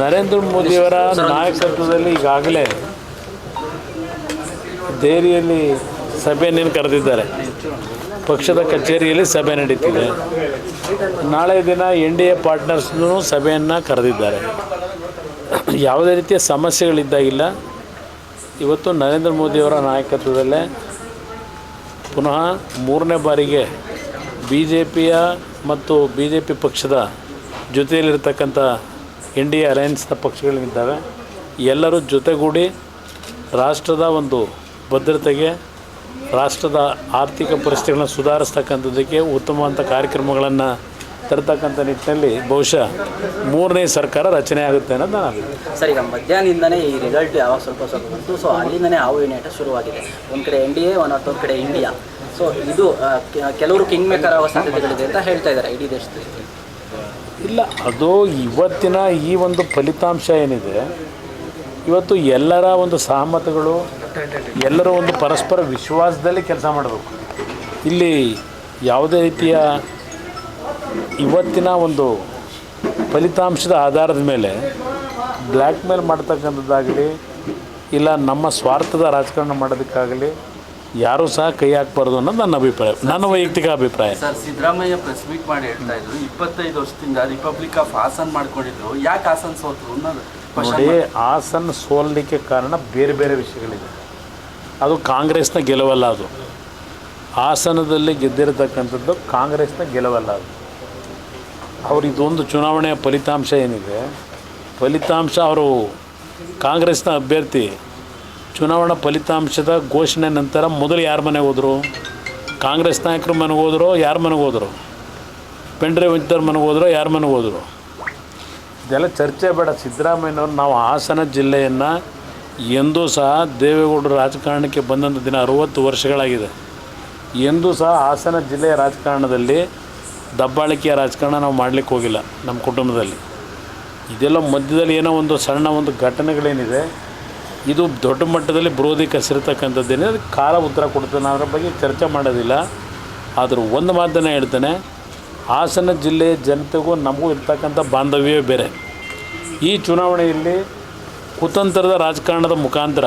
ನರೇಂದ್ರ ಮೋದಿಯವರ ನಾಯಕತ್ವದಲ್ಲಿ ಈಗಾಗಲೇ ದೇರಿಯಲ್ಲಿ ಸಭೆಯನ್ನು ಕರೆದಿದ್ದಾರೆ? ಪಕ್ಷದ ಕಚೇರಿಯಲ್ಲಿ ಸಭೆ ನಡೀತಿದೆ. ನಾಳೆ ದಿನ ಎನ್ ಡಿ ಎ ಪಾರ್ಟ್ನರ್ಸ್ನೂ ಸಭೆಯನ್ನು ಕರೆದಿದ್ದಾರೆ. ಯಾವುದೇ ರೀತಿಯ ಸಮಸ್ಯೆಗಳಿದ್ದಾಗಿಲ್ಲ ಇವತ್ತು ನರೇಂದ್ರ ಮೋದಿಯವರ ನಾಯಕತ್ವದಲ್ಲೇ ಪುನಃ ಮೂರನೇ ಬಾರಿಗೆ ಬಿ ಜೆ ಪಿಯ ಮತ್ತು ಬಿ ಜೆ ಪಿ ಪಕ್ಷದ ಜೊತೆಯಲ್ಲಿರ್ತಕ್ಕಂಥ ಎ ಅಲಯನ್ಸ್ನ ಪಕ್ಷಗಳಿದ್ದಾವೆ ಎಲ್ಲರೂ ಜೊತೆಗೂಡಿ ರಾಷ್ಟ್ರದ ಒಂದು ಭದ್ರತೆಗೆ, ರಾಷ್ಟ್ರದ ಆರ್ಥಿಕ ಪರಿಸ್ಥಿತಿಗಳನ್ನ ಸುಧಾರಿಸ್ತಕ್ಕಂಥದ್ದಕ್ಕೆ ಉತ್ತಮವಾದಂಥ ಕಾರ್ಯಕ್ರಮಗಳನ್ನು ತರ್ತಕ್ಕಂಥ ನಿಟ್ಟಿನಲ್ಲಿ ಬಹುಶಃ ಮೂರನೇ ಸರ್ಕಾರ ರಚನೆ ಆಗುತ್ತೆ ಅನ್ನೋದು ನಾನು ಸರ್, ಈಗ ಮಧ್ಯಾಹ್ನದಿಂದನೇ ಈ ರಿಸಲ್ಟ್ ಯಾವಾಗ ಸ್ವಲ್ಪ ಸ್ವಲ್ಪ ಬಂತು ಸೊ ಅಲ್ಲಿಂದನೇ ಹಾವು ಏನೇಟ ಶುರುವಾಗಿದೆ. ಒಂದು ಕಡೆ ಎನ್ ಡಿ ಎ ಒಂದು ಕಡೆ ಇಂಡಿಯಾ ಸೊ ಇದು ಕೆಲವರು ಕಿಂಗ್ ಮೇಕರ್ ಆಗುವ ಸಾಧ್ಯತೆಗಳಿದೆ ಅಂತ ಹೇಳ್ತಾ ಇದ್ದಾರೆ ಇಡೀ ದೇಶದಲ್ಲಿ. ಇಲ್ಲ, ಅದು ಇವತ್ತಿನ ಈ ಒಂದು ಫಲಿತಾಂಶ ಏನಿದೆ, ಇವತ್ತು ಎಲ್ಲರ ಒಂದು ಸಹಮತಗಳು, ಎಲ್ಲರ ಒಂದು ಪರಸ್ಪರ ವಿಶ್ವಾಸದಲ್ಲಿ ಕೆಲಸ ಮಾಡಬೇಕು. ಇಲ್ಲಿ ಯಾವುದೇ ರೀತಿಯ ಇವತ್ತಿನ ಒಂದು ಫಲಿತಾಂಶದ ಆಧಾರದ ಮೇಲೆ ಬ್ಲ್ಯಾಕ್ ಮೇಲ್ ಮಾಡ್ತಕ್ಕಂಥದ್ದಾಗಲಿ, ಇಲ್ಲ ನಮ್ಮ ಸ್ವಾರ್ಥದ ರಾಜಕಾರಣ ಮಾಡೋದಕ್ಕಾಗಲಿ ಯಾರೂ ಸಹ ಕೈ ಹಾಕಬಾರ್ದು ಅನ್ನೋದು ನನ್ನ ಅಭಿಪ್ರಾಯ ನನ್ನ ವೈಯಕ್ತಿಕ ಅಭಿಪ್ರಾಯ. ಸರ್ ಸಿದ್ದರಾಮಯ್ಯ ಪ್ರೆಸ್ ಮೀಟ್ ಮಾಡಿ ಹೇಳ್ತಾ ಇದ್ರು ಇಪ್ಪತ್ತೈದು ವರ್ಷದಿಂದ ರಿಪಬ್ಲಿಕ್ ಆಫ್ ಹಾಸನ್ ಮಾಡ್ಕೊಂಡಿದ್ರು. ಯಾಕೆ ಹಾಸನ್ ಸೋತರು ನೋಡಿ ಹಾಸನ್ ಸೋಲಲಿಕ್ಕೆ ಕಾರಣ ಬೇರೆ ಬೇರೆ ವಿಷಯಗಳಿದೆ. ಅದು ಕಾಂಗ್ರೆಸ್ನ ಗೆಲುವಲ್ಲ ಅದು. ಹಾಸನದಲ್ಲಿ ಗೆದ್ದಿರತಕ್ಕಂಥದ್ದು ಕಾಂಗ್ರೆಸ್ನ ಗೆಲುವಲ್ಲ ಅದು. ಅವ್ರು ಇದೊಂದು ಚುನಾವಣೆಯ ಫಲಿತಾಂಶ ಏನಿದೆ? ಫಲಿತಾಂಶ ಅವರು ಕಾಂಗ್ರೆಸ್ನ ಅಭ್ಯರ್ಥಿ ಚುನಾವಣಾ ಫಲಿತಾಂಶದ ಘೋಷಣೆ ನಂತರ ಮೊದಲು ಯಾರ ಮನೆಗೆ ಹೋದರು? ಕಾಂಗ್ರೆಸ್ ನಾಯಕರು ಮನೆಗೆ ಹೋದರು, ಯಾರ ಮನೆಗೆ ಹೋದರು? ಪೆಂಡ್ರೆ ವಂಚಿತರ ಮನೆಗೆ ಹೋದರು, ಯಾರ ಮನೆಗೆ ಹೋದರು? ಇದೆಲ್ಲ ಚರ್ಚೆ ಬೇಡ. ಸಿದ್ದರಾಮಯ್ಯನವ್ರು ನಾವು ಹಾಸನ ಜಿಲ್ಲೆಯನ್ನು ಎಂದೂ ಸಹ ದೇವೇಗೌಡರು ರಾಜಕಾರಣಕ್ಕೆ ಬಂದಂಥ ದಿನ ಅರುವತ್ತು ವರ್ಷಗಳಾಗಿದೆ. ಎಂದೂ ಸಹ ಹಾಸನ ಜಿಲ್ಲೆಯ ರಾಜಕಾರಣದಲ್ಲಿ ದಬ್ಬಾಳಿಕೆಯ ರಾಜಕಾರಣ ನಾವು ಮಾಡಲಿಕ್ಕೆ ಹೋಗಿಲ್ಲ ನಮ್ಮ ಕುಟುಂಬದಲ್ಲಿ. ಇದೆಲ್ಲ ಮಧ್ಯದಲ್ಲಿ ಏನೋ ಒಂದು ಸಣ್ಣ ಒಂದು ಘಟನೆಗಳೇನಿದೆ. ಇದು ದೊಡ್ಡ ಮಟ್ಟದಲ್ಲಿ ಬರೋದಿ ಕಸಿರ್ತಕ್ಕಂಥದ್ದೇನೆ. ಅದಕ್ಕೆ ಕಾಲ ಉತ್ತರ ಕೊಡ್ತಾನೆ ಅದರ ಬಗ್ಗೆ ಚರ್ಚೆ ಮಾಡೋದಿಲ್ಲ. ಆದರೂ ಒಂದು ಮಾತನ್ನು ಹೇಳ್ತೇನೆ. ಹಾಸನ ಜಿಲ್ಲೆಯ ಜನತೆಗೂ ನಮಗೂ ಇರ್ತಕ್ಕಂಥ ಬಾಂಧವ್ಯವೇ ಬೇರೆ. ಈ ಚುನಾವಣೆಯಲ್ಲಿ ಕುತಂತ್ರದ ರಾಜಕಾರಣದ ಮುಖಾಂತರ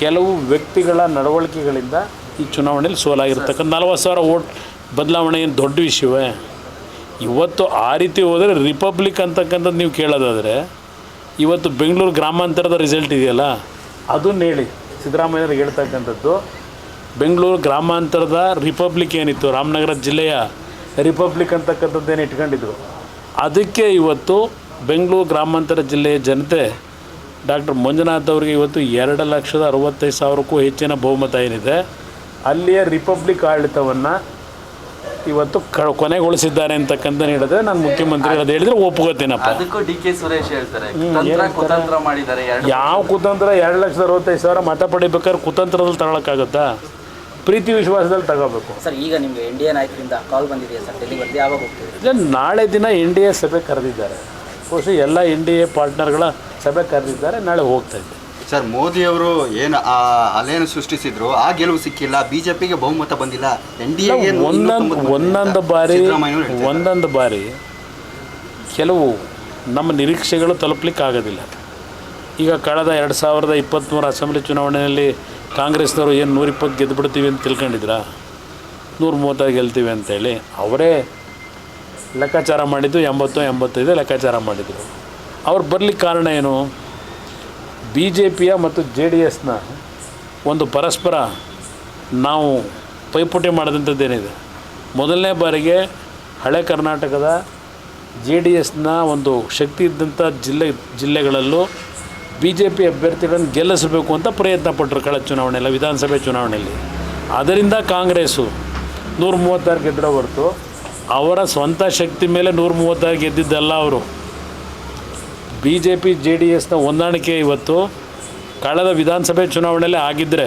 ಕೆಲವು ವ್ಯಕ್ತಿಗಳ ನಡವಳಿಕೆಗಳಿಂದ ಈ ಚುನಾವಣೆಯಲ್ಲಿ ಸೋಲಾಗಿರ್ತಕ್ಕಂಥ ನಲವತ್ತು ಸಾವಿರ ಓಟ್ ಬದಲಾವಣೆ ಏನು ದೊಡ್ಡ ವಿಷಯವೇ? ಇವತ್ತು ಆ ರೀತಿ ಹೋದರೆ ರಿಪಬ್ಲಿಕ್ ಅಂತಕ್ಕಂಥದ್ದು ನೀವು ಕೇಳೋದಾದರೆ ಇವತ್ತು ಬೆಂಗಳೂರು ಗ್ರಾಮಾಂತರದ ರಿಸಲ್ಟ್ ಇದೆಯಲ್ಲ? ಅದನ್ನ ಹೇಳಿ. ಸಿದ್ದರಾಮಯ್ಯವ್ರಿಗೆ ಹೇಳ್ತಕ್ಕಂಥದ್ದು ಬೆಂಗಳೂರು ಗ್ರಾಮಾಂತರದ ರಿಪಬ್ಲಿಕ್ ಏನಿತ್ತು, ರಾಮನಗರ ಜಿಲ್ಲೆಯ ರಿಪಬ್ಲಿಕ್ ಅಂತಕ್ಕಂಥದ್ದೇನು ಇಟ್ಕೊಂಡಿದ್ರು? ಅದಕ್ಕೆ ಇವತ್ತು ಬೆಂಗಳೂರು ಗ್ರಾಮಾಂತರ ಜಿಲ್ಲೆಯ ಜನತೆ, ಡಾಕ್ಟರ್ ಮಂಜುನಾಥ್ ಅವರಿಗೆ ಇವತ್ತು ಎರಡು ಲಕ್ಷದ ಅರವತ್ತೈದು ಸಾವಿರಕ್ಕೂ ಹೆಚ್ಚಿನ ಬಹುಮತ ಏನಿದೆ. ಅಲ್ಲಿಯ ರಿಪಬ್ಲಿಕ್ ಆಡಳಿತವನ್ನು ಇವತ್ತು ಕ ಕೊನೆಗೊಳಿಸಿದ್ದಾರೆ ಅಂತಕ್ಕಂಥ ಹೇಳಿದ್ರೆ ನಾನು ಮುಖ್ಯಮಂತ್ರಿ ಅದು ಹೇಳಿದ್ರೆ ಒಪ್ಕೋತೀನಪ್ಪ ಅದಕ್ಕೂ ಡಿ ಕೆ ಸುರೇಶ್ ಹೇಳ್ತಾರೆ. ಕುತಂತ್ರ ಮಾಡಿದ್ದಾರೆ ಎರಡು ಯಾವ ಕುತಂತ್ರ ಎರಡು ಲಕ್ಷದ ಅರವತ್ತೈದು ಸಾವಿರ ಮತ ಪಡಿಬೇಕಾದ್ರೆ ಕುತಂತ್ರದಲ್ಲಿ ತಗೊಳಕ್ಕಾಗತ್ತಾ? ಪ್ರೀತಿ ವಿಶ್ವಾಸದಲ್ಲಿ ತಗೋಬೇಕು. ಸರ್ ಈಗ ನಿಮಗೆ ಇಂಡಿಯನ್ ಆಯ್ಕೆಯಿಂದ ನಾಯಕರಿಂದ ಕಾಲ್ ಬಂದಿದೆಯಾ ಸರ್? ಡೆಲ್ಲಿ ಬಂದು ಯಾವಾಗ ಹೋಗ್ತೀವಿ ನಾಳೆ ದಿನ ಎನ್ ಡಿ ಎ ಸಭೆ ಕರೆದಿದ್ದಾರೆ. ಬಹುಶಃ ಎಲ್ಲ ಎನ್ ಡಿ ಎ ಪಾರ್ಟ್ನರ್ಗಳ ಸಭೆ ಕರೆದಿದ್ದಾರೆ. ನಾಳೆ ಹೋಗ್ತಾ ಇದ್ದೆ ಸರ್ ಮೋದಿಯವರು ಏನು ಆ ಅಲೆಯನ್ನು ಸೃಷ್ಟಿಸಿದ್ರು ಆ ಗೆಲುವು ಸಿಕ್ಕಿಲ್ಲ ಬಿಜೆಪಿಗೆ ಬಹುಮತ ಬಂದಿಲ್ಲ ಎನ್ ಡಿ ಒಂದೊಂದು ಒಂದೊಂದು ಬಾರಿ ಒಂದೊಂದು ಬಾರಿ ಕೆಲವು ನಮ್ಮ ನಿರೀಕ್ಷೆಗಳು ತಲುಪಲಿಕ್ಕೆ ಆಗೋದಿಲ್ಲ ಈಗ ಕಳೆದ ಎರಡು ಸಾವಿರದ ಇಪ್ಪತ್ತ್ಮೂರು ಅಸೆಂಬ್ಲಿ ಚುನಾವಣೆಯಲ್ಲಿ ಕಾಂಗ್ರೆಸ್ನವರು ಏನು ನೂರಿಪ್ಪತ್ತು ಗೆದ್ದು ಬಿಡ್ತೀವಿ ಅಂತ ತಿಳ್ಕೊಂಡಿದ್ರಾ? ನೂರ ಮೂವತ್ತಾಗಿ ಗೆಲ್ತೀವಿ ಅಂತೇಳಿ ಅವರೇ ಲೆಕ್ಕಾಚಾರ ಮಾಡಿದ್ದು ಎಂಬತ್ತು ಎಂಬತ್ತೈದು ಲೆಕ್ಕಾಚಾರ ಮಾಡಿದರು. ಅವ್ರು ಬರ್ಲಿಕ್ಕೆ ಕಾರಣ ಏನು? ಬಿ ಜೆ ಪಿಯ ಮತ್ತು ಜೆ ಡಿ ಎಸ್ನ ಒಂದು ಪರಸ್ಪರ ನಾವು ಪೈಪೋಟಿ ಮಾಡಿದಂಥದ್ದೇನಿದೆ. ಮೊದಲನೇ ಬಾರಿಗೆ ಹಳೆ ಕರ್ನಾಟಕದ ಜೆ ಡಿ ಎಸ್ನ ಒಂದು ಶಕ್ತಿ ಇದ್ದಂಥ ಜಿಲ್ಲೆ, ಜಿಲ್ಲೆಗಳಲ್ಲೂ ಬಿ ಜೆ ಪಿ ಅಭ್ಯರ್ಥಿಗಳನ್ನು ಗೆಲ್ಲಿಸಬೇಕು ಅಂತ ಪ್ರಯತ್ನ ಪಟ್ಟರು ಕಳೆದ ಚುನಾವಣೆಯಲ್ಲಿ ವಿಧಾನಸಭೆ ಚುನಾವಣೆಯಲ್ಲಿ. ಅದರಿಂದ ಕಾಂಗ್ರೆಸ್ಸು ನೂರ ಮೂವತ್ತಾರು ಗೆದ್ದರೆ ಹೊರತು ಅವರ ಸ್ವಂತ ಶಕ್ತಿ ಮೇಲೆ ನೂರ ಮೂವತ್ತಾರು ಗೆದ್ದಿದ್ದಲ್ಲ ಅವರು. B J P J D ಎಸ್ನ ಹೊಂದಾಣಿಕೆ ಇವತ್ತು ಕಳೆದ ವಿಧಾನಸಭೆ ಚುನಾವಣೆಯಲ್ಲೇ ಆಗಿದ್ದರೆ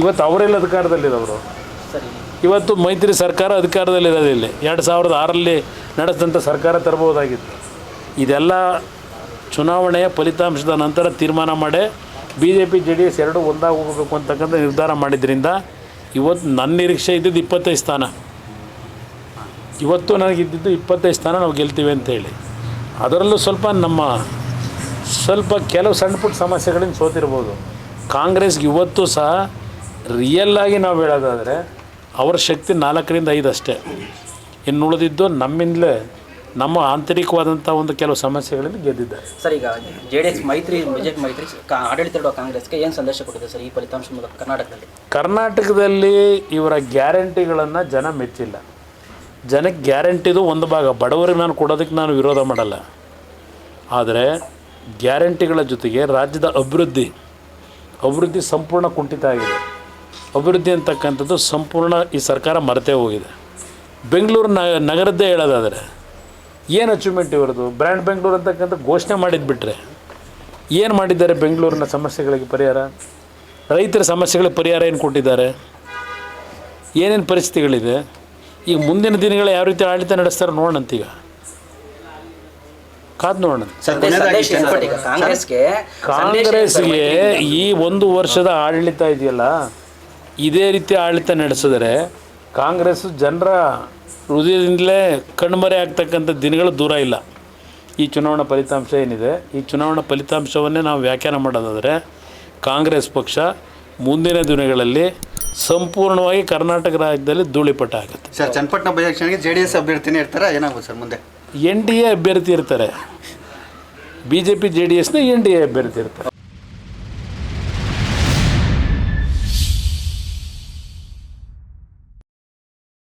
ಇವತ್ತು ಅವರೆಲ್ಲ ಅಧಿಕಾರದಲ್ಲಿರೋರು ಇವತ್ತು ಮೈತ್ರಿ ಸರ್ಕಾರ ಅಧಿಕಾರದಲ್ಲಿರೋದು ಇಲ್ಲಿ. ಎರಡು ಸಾವಿರದ ಆರಲ್ಲಿ ನಡೆಸಿದಂಥ ಸರ್ಕಾರ ತರಬಹುದಾಗಿತ್ತು. ಇದೆಲ್ಲ ಚುನಾವಣೆಯ ಫಲಿತಾಂಶದ ನಂತರ ತೀರ್ಮಾನ ಮಾಡಿ B J P J D S ಎರಡೂ ಒಂದಾಗಿ ಹೋಗಬೇಕು ಅಂತಕ್ಕಂಥ ನಿರ್ಧಾರ ಮಾಡಿದ್ರಿಂದ ಇವತ್ತು ನನ್ನ ನಿರೀಕ್ಷೆ ಇದ್ದಿದ್ದು ಇಪ್ಪತ್ತೈದು ಸ್ಥಾನ. ಇವತ್ತು ನನಗಿದ್ದಿದ್ದು ಇಪ್ಪತ್ತೈದು ಸ್ಥಾನ ನಾವು ಗೆಲ್ತೀವಿ ಅಂತೇಳಿ ಅದರಲ್ಲೂ ಸ್ವಲ್ಪ ನಮ್ಮ ಸ್ವಲ್ಪ ಕೆಲವು ಸಣ್ಣ ಪುಟ್ಟ ಸಮಸ್ಯೆಗಳಿಂದ ಸೋತಿರ್ಬೋದು. ಕಾಂಗ್ರೆಸ್ಗೆ ಇವತ್ತು ಸಹ ರಿಯಲ್ಲಾಗಿ ನಾವು ಹೇಳೋದಾದರೆ ಅವರ ಶಕ್ತಿ ನಾಲ್ಕರಿಂದ ಐದು ಅಷ್ಟೇ. ಇನ್ನು ಉಳಿದಿದ್ದು ನಮ್ಮಿಂದಲೇ ನಮ್ಮ ಆಂತರಿಕವಾದಂಥ ಒಂದು ಕೆಲವು ಸಮಸ್ಯೆಗಳಿಂದ ಗೆದ್ದಿದ್ದಾರೆ. ಸರ್ ಈಗ ಜೆ ಡಿ ಎಸ್ ಮೈತ್ರಿ ಬಿಜೆಪಿ ಮೈತ್ರಿ ಆಡಳಿತ ಕಾಂಗ್ರೆಸ್ಗೆ ಏನು ಸಂದೇಶ ಕೊಟ್ಟಿದೆ ಸರ್ ಈ ಫಲಿತಾಂಶ ಮೂಲಕ ಕರ್ನಾಟಕದಲ್ಲಿ? ಕರ್ನಾಟಕದಲ್ಲಿ ಇವರ ಗ್ಯಾರಂಟಿಗಳನ್ನು ಜನ ಮೆಚ್ಚಿಲ್ಲ. ಜನಕ್ಕೆ ಗ್ಯಾರಂಟಿದು ಒಂದು ಭಾಗ, ಬಡವರಿಗೆ ನಾನು ಕೊಡೋದಕ್ಕೆ ನಾನು ವಿರೋಧ ಮಾಡಲ್ಲ. ಆದರೆ ಗ್ಯಾರಂಟಿಗಳ ಜೊತೆಗೆ ರಾಜ್ಯದ ಅಭಿವೃದ್ಧಿ ಅಭಿವೃದ್ಧಿ ಸಂಪೂರ್ಣ ಕುಂಠಿತ ಆಗಿದೆ. ಅಭಿವೃದ್ಧಿ ಅಂತಕ್ಕಂಥದ್ದು ಸಂಪೂರ್ಣ ಈ ಸರ್ಕಾರ ಮರೆತೇ ಹೋಗಿದೆ. ಬೆಂಗಳೂರು ನ, ನಗರದ್ದೇ ಹೇಳೋದಾದರೆ, ಏನು ಅಚೀವ್ಮೆಂಟ್ ಇವರದು? ಬ್ರ್ಯಾಂಡ್ ಬೆಂಗಳೂರು ಅಂತಕ್ಕಂಥ ಘೋಷಣೆ ಮಾಡಿದ್ದು ಬಿಟ್ಟರೆ ಏನು ಮಾಡಿದ್ದಾರೆ ಬೆಂಗಳೂರಿನ ಸಮಸ್ಯೆಗಳಿಗೆ ಪರಿಹಾರ? ರೈತರ ಸಮಸ್ಯೆಗಳಿಗೆ ಪರಿಹಾರ ಏನು ಕೊಟ್ಟಿದ್ದಾರೆ? ಏನೇನು ಪರಿಸ್ಥಿತಿಗಳಿದೆ? ಈಗ ಮುಂದಿನ ದಿನಗಳ ಯಾವ ರೀತಿ ಆಡಳಿತ ನಡೆಸ್ತಾರೆ ನೋಡೋಣಂತೀಗ. ಕಾದು ನೋಡೋಣ. ಕಾಂಗ್ರೆಸ್ಗೆ? ಈ ಒಂದು ವರ್ಷದ ಆಡಳಿತ ಇದೆಯಲ್ಲ ಇದೇ ರೀತಿ ಆಡಳಿತ ನಡೆಸಿದ್ರೆ ಕಾಂಗ್ರೆಸ್ ಜನರ ಹೃದಯದಿಂದಲೇ ಕಣ್ಮರೆ ಆಗ್ತಕ್ಕಂಥ ದಿನಗಳು ದೂರ ಇಲ್ಲ. ಈ ಚುನಾವಣಾ ಫಲಿತಾಂಶ ಏನಿದೆ? ಈ ಚುನಾವಣಾ ಫಲಿತಾಂಶವನ್ನೇ ನಾವು ವ್ಯಾಖ್ಯಾನ ಮಾಡೋದಾದರೆ ಕಾಂಗ್ರೆಸ್ ಪಕ್ಷ ಮುಂದಿನ ದಿನಗಳಲ್ಲಿ ಸಂಪೂರ್ಣವಾಗಿ ಕರ್ನಾಟಕ ರಾಜ್ಯದಲ್ಲಿ ಧೂಳಿಪಟ್ಟ ಆಗುತ್ತೆ ಸರ್ ಚನ್ನಪಟ್ಟಣ ಬೈ ಎಲೆಕ್ಷನ್ಗೆ ಜೆ ಡಿ ಎಸ್ ಅಭ್ಯರ್ಥಿನೇ ಇರ್ತಾರೆ? ಏನಾಗುತ್ತೆ ಸರ್ ಮುಂದೆ? ಎನ್ ಡಿ ಎ ಅಭ್ಯರ್ಥಿ ಇರ್ತಾರೆ. B J P J D ಎಸ್ನ ಎನ್ ಡಿ ಎ ಅಭ್ಯರ್ಥಿ ಇರ್ತಾರೆ.